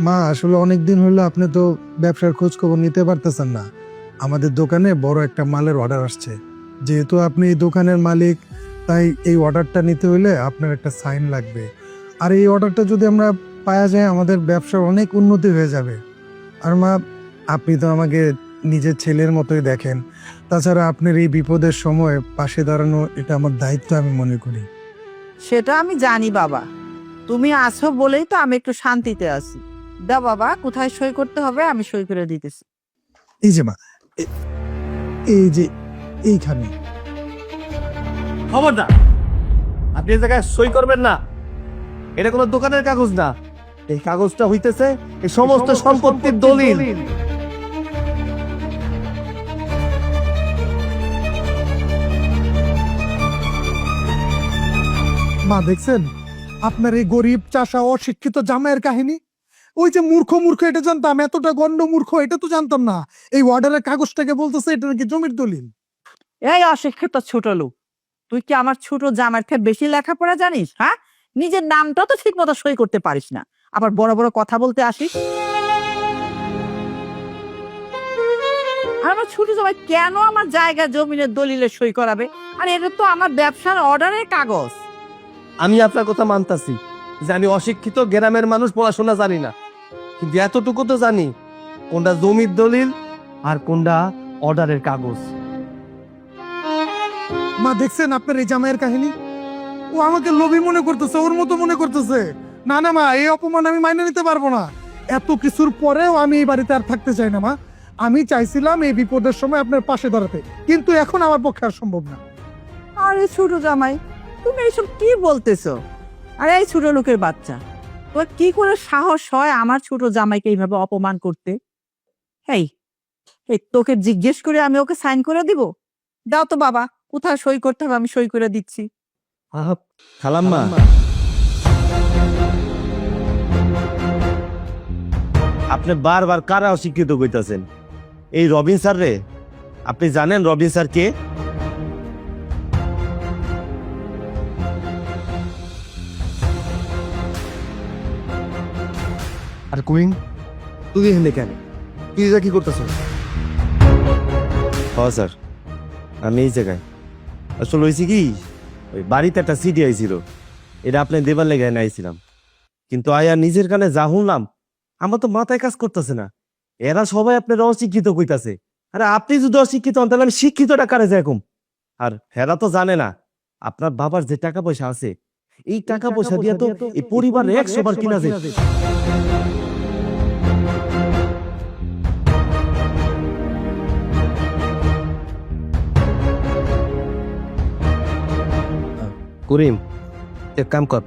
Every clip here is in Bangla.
মা, আসলে অনেক দিন হলো আপনি তো ব্যবসার খোঁজ খবর নিতে পারতেছেন না। আমাদের দোকানে বড় একটা মালের অর্ডার আসছে। যেহেতু আপনি এই দোকানের মালিক, তাই এই অর্ডারটা নিতে হলে আপনার একটা সাইন লাগবে। আর এই অর্ডারটা যদি আমরা পাওয়া যায়, আমাদের ব্যবসার অনেক উন্নতি হয়ে যাবে। আর মা, আপনি তো আমাকে নিজের ছেলের মতোই দেখেন। তাছাড়া আপনার এই বিপদের সময় পাশে দাঁড়ানো, এটা আমার দায়িত্ব আমি মনে করি। সেটা আমি জানি বাবা। তুমি আছো বলেই তো আমি একটু শান্তিতে আছি। দা বাবা কোথায় সই করতে হবে? আমি সই করে দিতেছি। এই যে মা এই যে এইখানে। খবরদার আপনি এই জায়গায় সই করবেন না। এটা কোনো দোকানের কাগজ না। এই কাগজটা হইতেছে এই সমস্ত সম্পত্তির দলিল। মা দেখছেন? আপনার এই গরিব চাষা অশিক্ষিত জামাইয়ের কাহিনী? ওই যে মূর্খ মূর্খ এটা জানতাম এতটা গন্ড মূর্খ এটা তো জানতাম না। এই অর্ডারের কাগজটাকে বলতেছে এটা নাকি জমির দলিল। এই অশিক্ষিত ছোট লোক তুই কি আমার ছোট জামার থেকে বেশি লেখাপড়া জানিস হ্যাঁ? নিজের নামটা তো ঠিক মতো সই করতে পারিস না। আবার বড় বড় কথা বলতে আসিস। আর আমার ছোট জামাই কেন আমার জায়গা জমিনের দলিলে সই করাবে? আর এটা তো আমার ব্যবসার অর্ডারের কাগজ। আমি আপনার কথা মানতাছি যে আমি অশিক্ষিত গ্রামের মানুষ পড়াশোনা জানি না। কিন্তু এতটুকু তো জানি কোনটা জমির দলিল আর কোনটা অর্ডারের কাগজ। মা দেখছেন আপনার এই জামাইয়ের কাহিনী? ও আমাকে লোভী মনে করতেছে ওর মতো মনে করতেছে। না না মা এই অপমান আমি মাইনে নিতে পারব না। এত কিছুর পরেও আমি এই বাড়িতে আর থাকতে চাই না মা। আমি চাইছিলাম এই বিপদের সময় আপনার পাশে দাঁড়াতে কিন্তু এখন আমার পক্ষে আর সম্ভব না। আরে ছোট জামাই তুমি এইসব কি বলতেছো? আরে এই ছোট লোকের বাচ্চা। তোর কি করে সাহস হয় আমার ছোট জামাইকে এইভাবে অপমান করতে? এই এই তোকে জিজ্ঞেস করে আমি ওকে সাইন করে দিব? দাও তো বাবা কোথায় সই করতে হবে আমি সই করে দিচ্ছি। খালাম্মা। আপনি বারবার কারা অস্বীকৃত কইতাছেন? এই রবিন স্যার রে? আপনি জানেন রবিন স্যার কে? আর কুইং তুই এখানে কেন? তুই এটা কি করতেছ? হ স্যার। আমি এই জায়গায়। আসলে হয়েছে কি ওই বাড়িতে একটা সিডি আইছিল। এটা আপনি দেবার লেগে এনে আইছিলাম। কিন্তু আয়া নিজের কানে যা শুনলাম আমার তো মাথায় কাজ করতেছে না। এরা সবাই আপনার অশিক্ষিত কইতাছে। আরে আপনি যদি অশিক্ষিত হন তাহলে আমি শিক্ষিতটা কারে যাইকুম? আর হেরা তো জানে না আপনার বাবার যে টাকা পয়সা আছে এই টাকা পয়সা দিয়ে তো এই পরিবারের একশো বার কিনা যায়। করিম এক কাম কর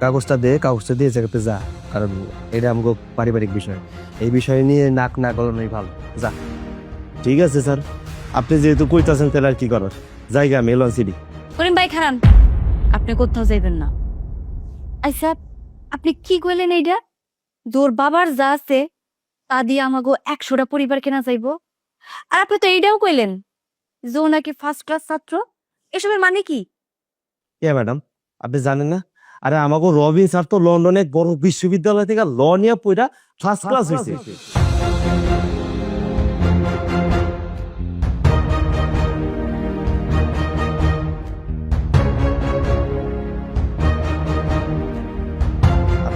কাগজটা দে কাগজটা দিয়ে জায়গাতে যা। কারণ এটা আমাকে পারিবারিক বিষয়। এই বিষয় নিয়ে নাক না গলানোই ভালো। যা। ঠিক আছে স্যার। আপনি যেহেতু কইতাছেন তাহলে আর কি করার? জায়গা মেলন সিডি। করিম ভাই খারান। আপনি কোথাও যাইবেন না। আচ্ছা আপনি কি কইলেন এইটা তোর বাবার যা আছে তা দিয়ে আমাগো একশোটা পরিবার কেনা যাইব। আর আপনি তো এইটাও কইলেন যে ও নাকি ফার্স্ট ক্লাস ছাত্র। এসবের মানে কি? কে ম্যাডাম আপনি জানেন না? আরে আমাকে রবিন স্যার তো লন্ডনে বড় বিশ্ববিদ্যালয় থেকে ল নিয়ে পড়া ফার্স্ট ক্লাস হয়েছে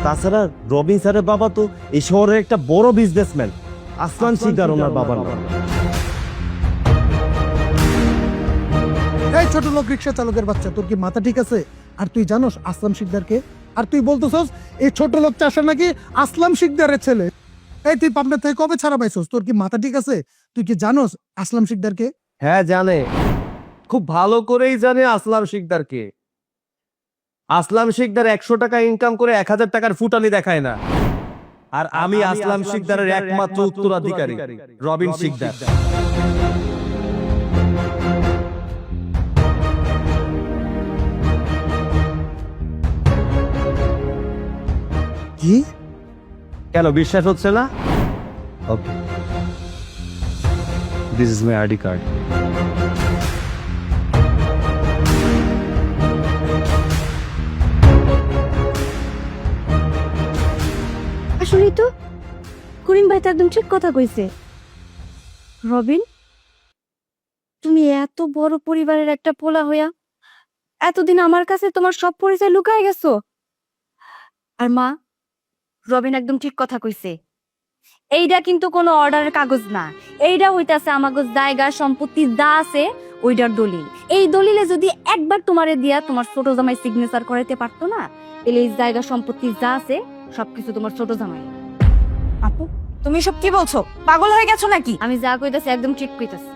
তাছাড়া রবিন স্যারের বাবা তো এই শহরের একটা বড় বিজনেসম্যান আসমান শিকদার ওনার বাবার নাম। এই ছোট লোক রিক্সা চালকের বাচ্চা তোর কি মাথা ঠিক আছে? আর তুই জানোস আসলাম শিকদারকে? আর তুই বলতেছস এই ছোট লোক চাষা নাকি আসলাম শিকদারের ছেলে। এই তুই পাবনা থেকে কবে ছাড়া পাইছস? তোর কি মাথা ঠিক আছে? তুই কি জানোস আসলাম শিকদারকে? হ্যাঁ জানে। খুব ভালো করেই জানে আসলাম শিকদারকে। আসলাম শিকদার একশো টাকা ইনকাম করে এক হাজার টাকার ফুটানি দেখায় না। আর আমি আসলাম শিকদারের একমাত্র উত্তরাধিকারী রবিন শিকদার। কি? কেন বিশ্বাস হচ্ছে না? Okay this is my ID card আসলে তো? করিম ভাই তো একদম ঠিক কথা কইছে। রবিন, তুমি এত বড় পরিবারের একটা পোলা হইয়া এতদিন আমার কাছে তোমার সব পরিচয় লুকায় গেছো। আর মা, রবিন একদম ঠিক কথা কইছে। এইটা কিন্তু কোনো অর্ডারের কাগজ না। এইটা হইতাছে আমাগো জায়গা, সম্পত্তি যা আছে ওইটার দলিল। এই দলিলে যদি একবার তোমারে দিয়া তোমার ছোট জামাই সিগনেচার করাইতে পারতো না, তাহলে এই জায়গা, সম্পত্তি যা আছে সবকিছু তোমার ছোট জামাই। আপু তুমি সব কি বলছো? পাগল হয়ে গেছো নাকি? আমি যা কইতাছি একদম ঠিক কইতাছি।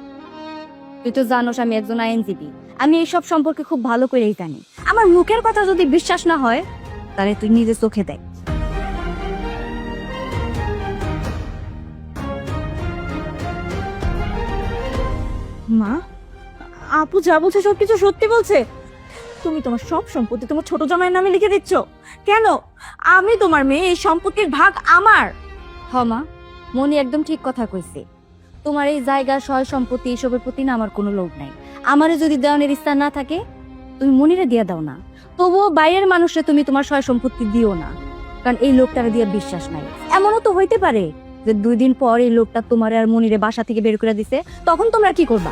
তুই তো জানোস আমি একজন আইনজীবী। আমি এই সব সম্পর্কে খুব ভালো করেই জানি। আমার মুখের কথা যদি বিশ্বাস না হয় তাহলে তুই নিজে চোখে দেখ। মা আপু যা বলছে সবকিছু সত্যি বলছে? তুমি তোমার সব সম্পত্তি তোমার ছোট জামাইয়ের নামে লিখে দিচ্ছ। কেন? আমি তোমার মেয়ে, এই সম্পত্তির ভাগ আমার। হ, মা। মনি একদম ঠিক কথা কইছে। তোমার এই জায়গা, সয় সম্পত্তি এসবের প্রতি না আমার কোনো লোভ নাই। আমারে যদি দেওয়ানের ইচ্ছা না থাকে, তুমি মনিরে দিয়ে দাও না। তবুও বাইরের মানুষে তুমি তোমার সয় সম্পত্তি দিও না। কারণ এই লোকটারে দিয়ে বিশ্বাস নাই। এমনও তো হইতে পারে যে দুই দিন পর এই লোকটা তোমার আর মনিরে বাসা থেকে বের করে দিছে, তখন তোমরা কি করবা?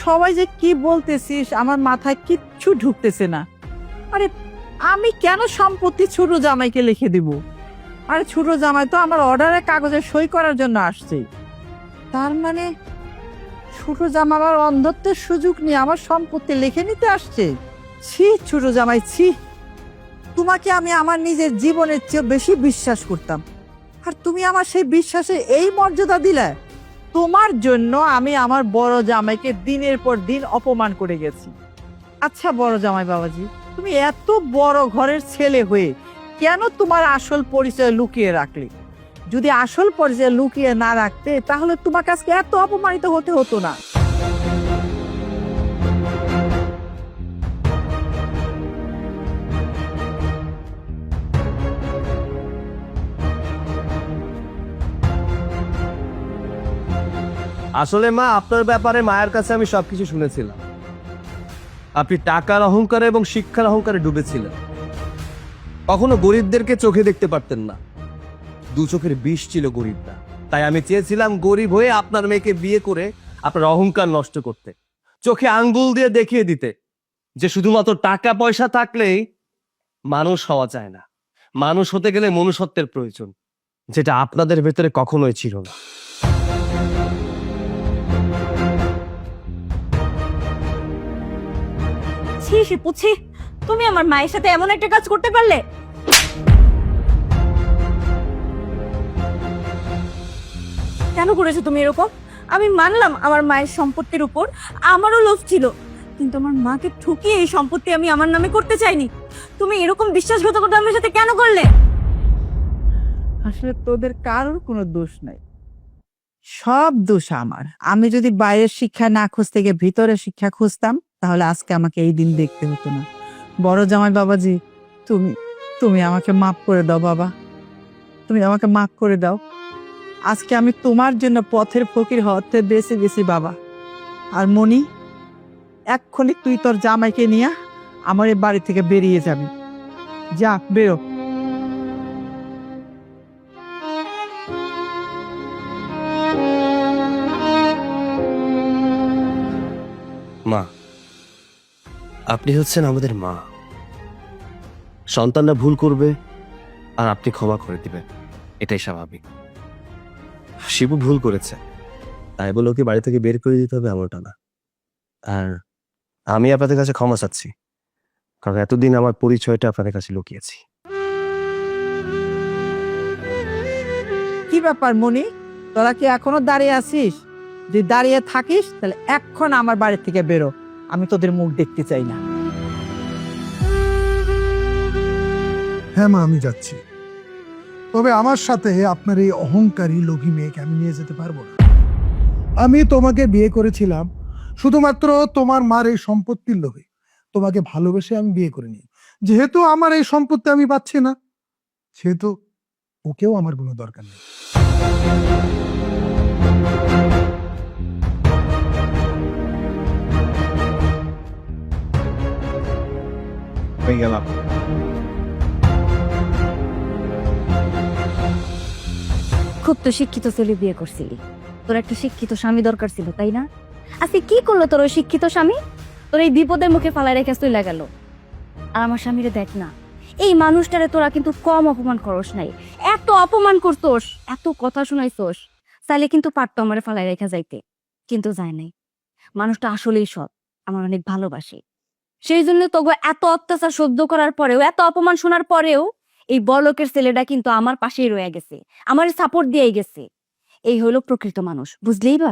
সবাই যে কি বলতেছিস, আমার মাথায় কিচ্ছু ঢুকতেছে না। আরে, আমি কেন সম্পত্তি ছোট জামাইকে লিখে দিব? আরে, ছোট জামাই তো আমার অর্ডারের কাগজে সই করার জন্য আসছে। তার মানে ছোট জামা আমার অন্ধত্বের সুযোগ নিয়ে আমার সম্পত্তি লিখে নিতে আসছে? ছি, ছোট জামাই, ছি। তোমাকে আমি আমার নিজের জীবনের চেয়ে বেশি বিশ্বাস করতাম। আর তুমি আমার সেই বিশ্বাসে এই মর্যাদা দিলে? তোমার জন্য আমি আমার বড় জামাইকে দিনের পর দিন অপমান করে গেছি। আচ্ছা বড় জামাই বাবাজি, তুমি এত বড় ঘরের ছেলে হয়ে কেন তোমার আসল পরিচয় লুকিয়ে রাখলে? যদি আসল পরিচয় লুকিয়ে না রাখতে, তাহলে তোমার কাছে এত অপমানিত হতে হতো না। আসলে মা, আপনার ব্যাপারে মায়ের কাছে আমি সবকিছু শুনেছিলাম। আপনি টাকার অহংকারে এবং শিক্ষার অহংকারে ডুবেছিলেন। কখনো গরিবদেরকে চোখে দেখতে পারতেন না। দু চোখের বিষ ছিল গরিবরা। তাই আমি চেয়েছিলাম গরিব হয়ে আপনার মেয়েকে বিয়ে করে আপনার অহংকার নষ্ট করতে। চোখে আঙ্গুল দিয়ে দেখিয়ে দিতে যে শুধুমাত্র টাকা পয়সা থাকলেই মানুষ হওয়া যায় না। মানুষ হতে গেলে মনুষ্যত্বের প্রয়োজন, যেটা আপনাদের ভেতরে কখনোই ছিল না। ছি শিপু তুমি আমার মায়ের সাথে এমন একটা কাজ করতে পারলে? কেন করেছ তুমি এরকম? আমি মানলাম আমার মায়ের সম্পত্তির উপর আমারও লোভ ছিল, কিন্তু আমার মাকে ঠকিয়ে এই সম্পত্তি আমি আমার নামে করতে চাইনি। তুমি এরকম বিশ্বাসঘাতকতা আমার সাথে কেন করলে? আসলে তোদের কারোর কোনো দোষ নাই। সব দোষ আমার। আমি যদি বাইরের শিক্ষা না খুঁজতে গিয়ে ভিতরে শিক্ষা খুঁজতাম তাহলে আজকে আমাকে এই দিন দেখতে হতো না। বড় জামাই বাবাজি, তুমি তুমি আমাকে মাফ করে দাও বাবা। তুমি আমাকে মাফ করে দাও। আজকে আমি তোমার জন্য পথের ফকির হতে বেশি বেশি বাবা। আর মনি এক্ষুনি তুই তোর জামাইকে নিয়ে আমার এই বাড়ি থেকে বেরিয়ে যাবি। যা, বেরো। আপনি হচ্ছেন আমাদের মা। সন্তানরা ভুল করবে আর আপনি ক্ষমা করে দিবেন। এটাই স্বাভাবিক। শিবু ভুল করেছে। তাই বলে ওকে বাড়ি থেকে বের করে দিতে হবে এমনটা না। আর আমি আপনাদের কাছে ক্ষমা চাচ্ছি। কারণ এতদিন আমার পরিচয়টা আপনাদের কাছে লুকিয়েছি। কি ব্যাপার মনি তোরা কি এখনও দাঁড়িয়ে আছিস? যদি দাঁড়িয়ে থাকিস, তাহলে এখন আমার বাড়ি থেকে বেরো। আমি তোদের মুখ দেখতে চাই না। হ্যাঁ মা, আমি যাচ্ছি। তবে আমার সাথে আপনার এই অহংকারী লোভী মেয়েকে আমি নিয়ে যেতে পারব না। আমি তোমাকে বিয়ে করেছিলাম শুধুমাত্র তোমার মার এই সম্পত্তির লোভে। তোমাকে ভালোবেসে আমি বিয়ে করে নিই যেহেতু আমার এই সম্পত্তি আমি পাচ্ছি না, সেহেতু ওকেও আমার কোনো দরকার নেই। হয়ে গেলাম খুব তো শিক্ষিত ছেলে বিয়ে করছিলি। তোর একটা শিক্ষিত স্বামী দরকার ছিল, তাই না? আজকে কি করল তোর ওই শিক্ষিত স্বামী? তোর এই বিপদের মুখে ফালাই রেখে চলে গেল। আর আমার স্বামীরে দেখ না, এই মানুষটারে তোরা কিন্তু কম অপমান করস নাই। এত অপমান করতোস, এত কথা শুনাইছোস। চাইলে কিন্তু পারতো আমার ফালাই রেখে যাইতে, কিন্তু যায় নাই। মানুষটা আসলেই সৎ, আমার অনেক ভালোবাসে। সেই জন্য তোকে এত অত্যাচার সহ্য করার পরেও, এত অপমান শোনার পরেও এই বলকের ছেলেটা কিন্তু আমার পাশেই রয়ে গেছে, আমার সাপোর্ট দিয়েই গেছে। এই হলো প্রকৃত মানুষ, বুঝলেই বা?